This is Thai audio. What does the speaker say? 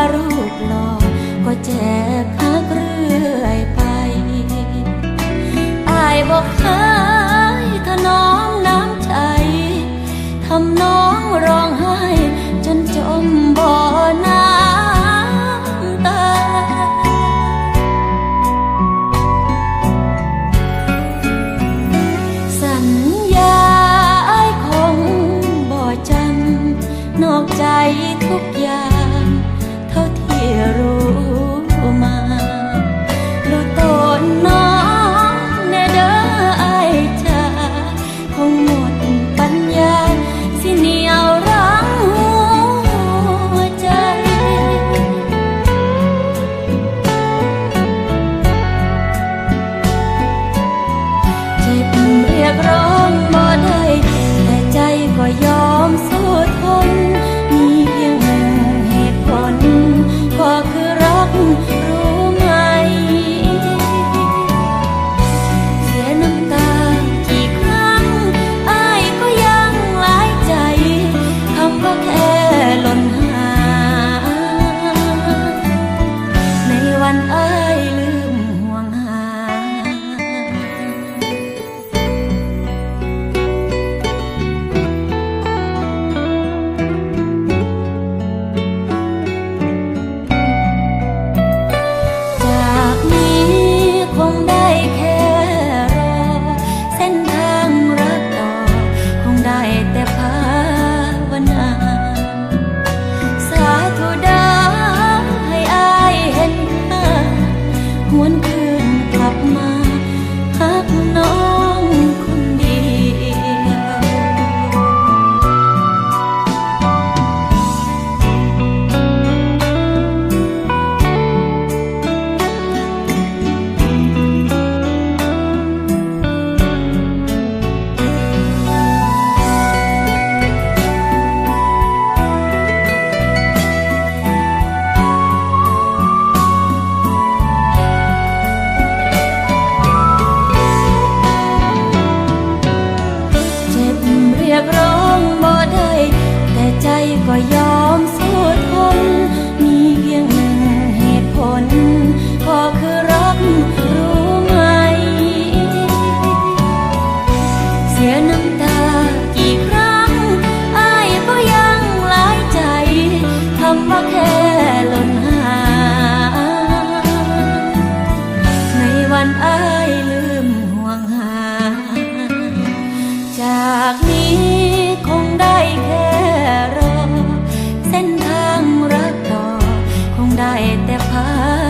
ารูปหล่อก็แจกหักเรื่อยไปอายบอกเค สียน้ำตากี่ครั้งอายก็ยังหลายใจทำมาแค่หล่นหา ในวันอายลืมห่วงหา จากนี้คงได้แค่รอ เส้นทางรักต่อ คงได้แต่พา